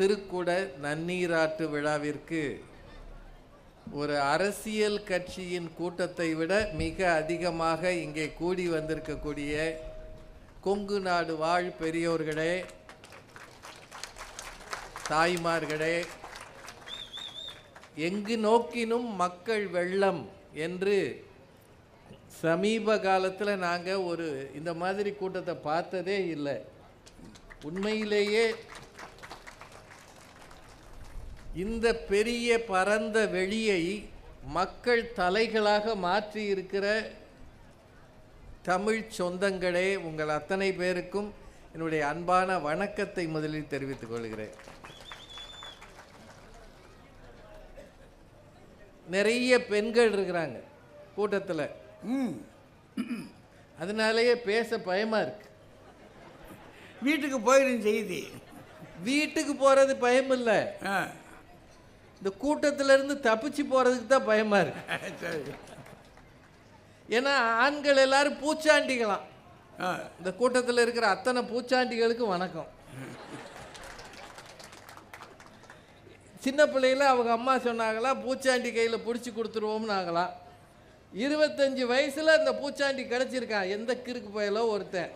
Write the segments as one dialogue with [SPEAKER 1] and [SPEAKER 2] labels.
[SPEAKER 1] திருக்குட நன்னீராட்டு விழாவிற்கு ஒரு அரசியல் கட்சியின் கூட்டத்தை விட மிக அதிகமாக இங்கே கூடி வந்திருக்கக்கூடிய கொங்கு நாடு வாழ் பெரியோர்களே தாய்மார்களே எங்கு நோக்கினும் மக்கள் வெள்ளம் என்று சமீப காலத்தில் நாங்கள் ஒரு இந்த மாதிரி கூட்டத்தை பார்த்ததே இல்லை. உண்மையிலேயே இந்த பெரிய பரந்த வெளியை மக்கள் தலைகளாக மாற்றி இருக்கிற தமிழ் சொந்தங்களே உங்கள் அத்தனை பேருக்கும் என்னுடைய அன்பான வணக்கத்தை முதலில் தெரிவித்துக் கொள்கிறேன். நிறைய பெண்கள் இருக்கிறாங்க கூட்டத்தில்.
[SPEAKER 2] ம்.
[SPEAKER 1] அதனாலேயே பேச பயமா இருக்கு.
[SPEAKER 2] வீட்டுக்கு போயிடும் செய்தி.
[SPEAKER 1] வீட்டுக்கு போறது பயம் இல்லை
[SPEAKER 2] ஆ.
[SPEAKER 1] இந்த கூட்டத்துல இருந்து தப்பிச்சு போறதுக்கு தான் பயமா இருக்கு.
[SPEAKER 2] சரி
[SPEAKER 1] ஏன்னா ஆண்கள் எல்லாரும் பூச்சாண்டிகளாம். இந்த கூட்டத்தில் இருக்கிற அத்தனை பூச்சாண்டிகளுக்கு வணக்கம். சின்ன பிள்ளையில அவங்க அம்மா சொன்னாங்களா பூச்சாண்டி கையில் பிடிச்சி கொடுத்துருவோம்னாங்களாம் இருபத்தஞ்சு வயசுல அந்த பூச்சாண்டி கிடைச்சிருக்கான் எந்த கிறுக்கு பயலோ ஒருத்தன்.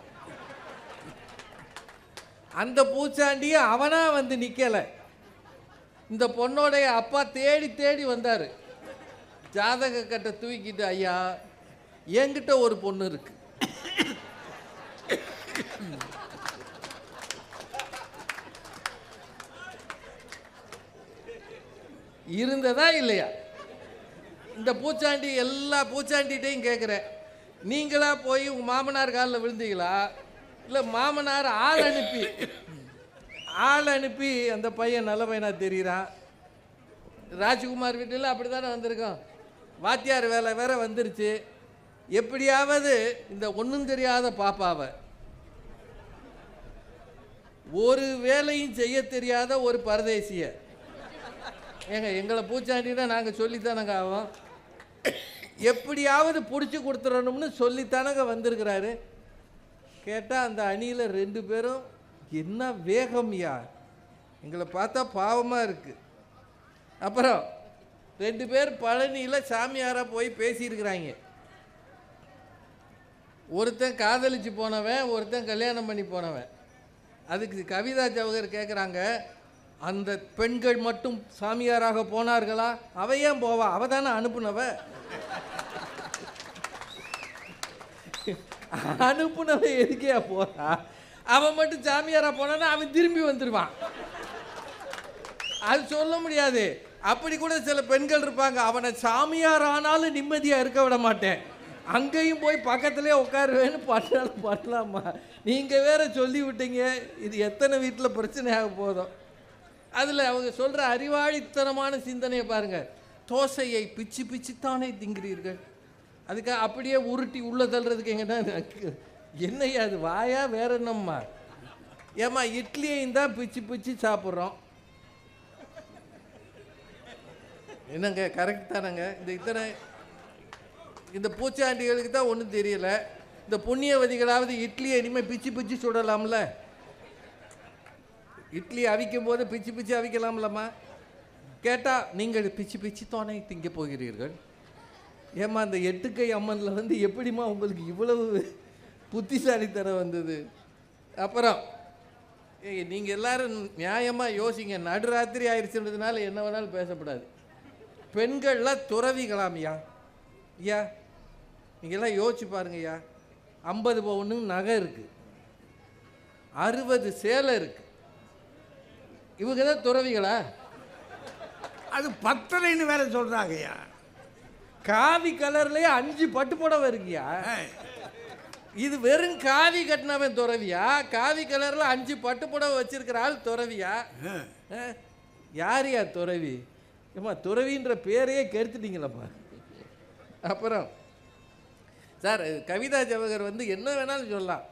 [SPEAKER 1] அந்த பூச்சாண்டியை அவனா வந்து நிக்கல. இந்த பொண்ணோடைய அப்பா தேடி தேடி வந்தாரு. ஜாதக கட்டை தூக்கிட்டு ஐயா என்கிட்ட ஒரு பொண்ணு இருக்கு. இருந்ததா இல்லையா? இந்த பூச்சாண்டி எல்லா பூச்சாண்டிகிட்டையும் கேட்குறேன் நீங்களா போய் உங்கள் மாமனார் காலில் விழுந்தீங்களா? இல்லை மாமனார் ஆள் அனுப்பி. ஆள் அனுப்பி அந்த பையன் நல்ல பையனாக தெரிகிறான் ராஜ்குமார் வீட்டில் அப்படி தானே வந்திருக்கோம். வாத்தியார் வேலை வேற வந்துருச்சு. எப்படியாவது இந்த ஒன்றும் தெரியாத பாப்பாவை ஒரு வேலையும் செய்ய தெரியாத ஒரு பரதேசிய. ஏங்க எங்களை பூச்சாண்டினா நாங்கள் சொல்லித்தானங்க ஆவோம். எப்படியாவது பிடிச்சி கொடுத்துடணும்னு சொல்லித்தானங்க வந்திருக்கிறாரு. கேட்டால் அந்த அணியில் ரெண்டு பேரும் என்ன வேகம் வேகம்யா எங்களை பார்த்தா பாவமாக இருக்குது அப்புறம் ரெண்டு பேர் பழனியில் சாமியாராக போய் பேசியிருக்கிறாங்க. ஒருத்தன் காதலிச்சு போனவன் ஒருத்தன் கல்யாணம் பண்ணி போனவன். அதுக்கு கவிதா ஜவஹர் கேட்குறாங்க அந்த பெண்கள் மட்டும் சாமியாராக போனார்களா? அவ ஏன் போவா? அவ தானே அனுப்புனவ? அனுப்புனவ எதுக்கே போறா? அவன் மட்டும் ஜாமியாராக போனான்னா அவன் திரும்பி வந்துடுவான் அது சொல்ல முடியாது. அப்படி கூட சில பெண்கள் இருப்பாங்க. அவனை சாமியார் ஆனாலும் நிம்மதியாக இருக்க விட மாட்டேன். அங்கேயும் போய் பக்கத்துலேயே உட்காருவேன்னு பண்ணாலும் பண்ணலாமா நீங்கள் வேற சொல்லி விட்டீங்க. இது எத்தனை வீட்டில் பிரச்சனையாக போதும். அதில் அவங்க சொல்கிற அறிவாளித்தனமான சிந்தனையை பாருங்கள் தோசையை பிச்சு பிச்சுத்தானே திங்கிறீர்கள் அதுக்காக அப்படியே உருட்டி உள்ளே தள்ளுறதுக்கு எங்கன்னா என்னையா அது வாயா வேற என்னம்மா? ஏம்மா இட்லியையும் தான் பிச்சு பிச்சு சாப்பிட்றோம். என்னங்க கரெக்ட் தானங்க? இந்த இத்தனை இந்த பூச்சாண்டிகளுக்கு தான் ஒன்றும் தெரியல. இந்த புண்ணியவதிகளாவது இட்லியை இனிமேல் பிச்சு பிச்சு சுடலாம்ல? இட்லி அவிக்கும் போது பிச்சு பிச்சு அவிக்கலாம்லம்மா? கேட்டால் நீங்கள் பிச்சு பிச்சு தோனை திங்க போகிறீர்கள்? ஏம்மா அந்த எட்டுக்கை அம்மனில் வந்து எப்படிம்மா உங்களுக்கு இவ்வளவு புத்திசாலித்தனம் வந்தது. அப்புறம் நீங்கள் எல்லாரும் நியாயமாக யோசிங்க. நடுராத்திரி ஆயிடுச்சுன்றதுனால என்ன வேணாலும் பேசக்கூடாது பெண்கள்லாம் துறவிகளாம்யா ஐயா. நீங்கள்லாம் யோசிச்சு பாருங்க ஐயா. ஐம்பது பவுனு நகை இருக்குது அறுபது சேலை இருக்குது இவங்க தான் துறவிகளா?
[SPEAKER 2] அது பத்தலைன்னு வேற சொல்கிறாங்கய்யா
[SPEAKER 1] காவி கலர்லயே அஞ்சு பட்டு புடவை இருக்குயா இது வெறும் காவி கட்டினவன் துறவியா? காவி கலர்ல அஞ்சு பட்டு புடவை வச்சிருக்கிற ஆள் துறவியா? அஹ், யாருயா துறவி? ஏம்மா துறவின்ற பேரையே கெடுத்துட்டீங்களப்பா அப்புறம் சார் கவிதா ஜவஹர் வந்து என்ன வேணாலும் சொல்லலாம்.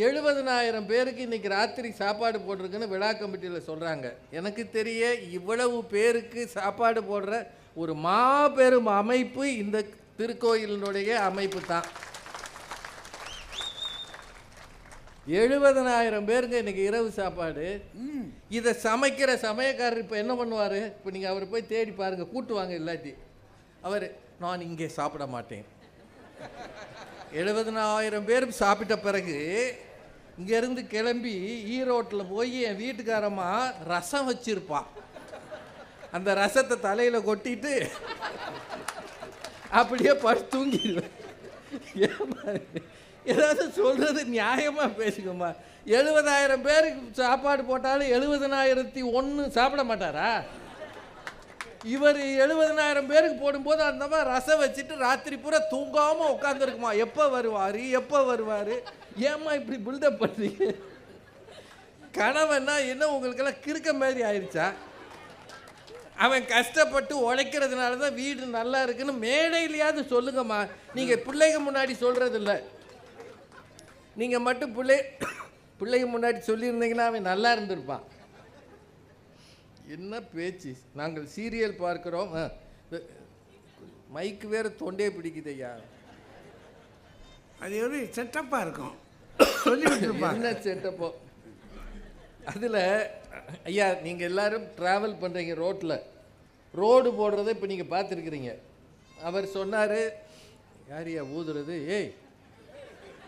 [SPEAKER 1] எழுபதனாயிரம் பேருக்கு இன்னைக்கு ராத்திரி சாப்பாடு போட்டிருக்குன்னு விழா கமிட்டியில் சொல்கிறாங்க எனக்கு தெரிய இவ்வளவு பேருக்கு சாப்பாடு போடுற ஒரு மாபெரும் அமைப்பு இந்த திருக்கோயிலினுடைய அமைப்பு தான். எழுபதனாயிரம் பேருங்க இன்னைக்கு இரவு சாப்பாடு. இதை சமைக்கிற சமயக்காரர் இப்போ என்ன பண்ணுவார்? இப்போ நீங்கள் அவரை போய் தேடி பாருங்க கூட்டுவாங்க இல்லாட்டி. அவர் நான் இங்கே சாப்பிட மாட்டேன். எழுபதனாயிரம் பேர் சாப்பிட்ட பிறகு இங்கேருந்து கிளம்பி ஈரோட்டில் போய் என் வீட்டுக்காரம்மா ரசம் வச்சிருப்பா. அந்த ரசத்தை தலையில் கொட்டிட்டு அப்படியே படுத்து தூங்கிடுவேன். இது? ஏதாவது சொல்கிறது நியாயமாக பேசுங்கம்மா. எழுபதாயிரம் பேருக்கு சாப்பாடு போட்டாலும் எழுபதனாயிரத்தி ஒன்று சாப்பிட மாட்டாரா? இவர் எழுபதனாயிரம் பேருக்கு போடும்போது அந்த மாதிரி ரசம் வச்சுட்டு ராத்திரி பூரா தூங்காமல் உட்காந்துருக்குமா எப்போ வருவார்? எப்போ வருவார்? ஏம்மா இப்படி பில்டப் பண்ணுறீங்க கணவன்னா என்ன உங்களுக்கெல்லாம் கிறுக்க மாதிரி ஆயிடுச்சா அவன் கஷ்டப்பட்டு உழைக்கிறதுனால தான் வீடு நல்லா இருக்குன்னு மேடையிலையாவது சொல்லுங்கம்மா. நீங்கள் பிள்ளைங்க முன்னாடி சொல்கிறது இல்லை நீங்கள் மட்டும் பிள்ளை பிள்ளைங்க முன்னாடி சொல்லியிருந்தீங்கன்னா அவன் நல்லா இருந்திருப்பான். என்ன பேச்சு? நாங்கள் சீரியல் பார்க்கிறோம். மைக்கு வேற தொண்டையே பிடிக்குது ஐயா.
[SPEAKER 2] அது ஒரு செட்டப்பாக இருக்கும்.
[SPEAKER 1] என்ன செட்டப்போ அதில் ஐயா நீங்கள் எல்லாரும் ட்ராவல் பண்ணுறீங்க ரோட்டில் ரோடு போடுறதை இப்போ நீங்கள் பார்த்துருக்குறீங்க. அவர் சொன்னார் யார் ஐயா ஊதுறது? ஏய்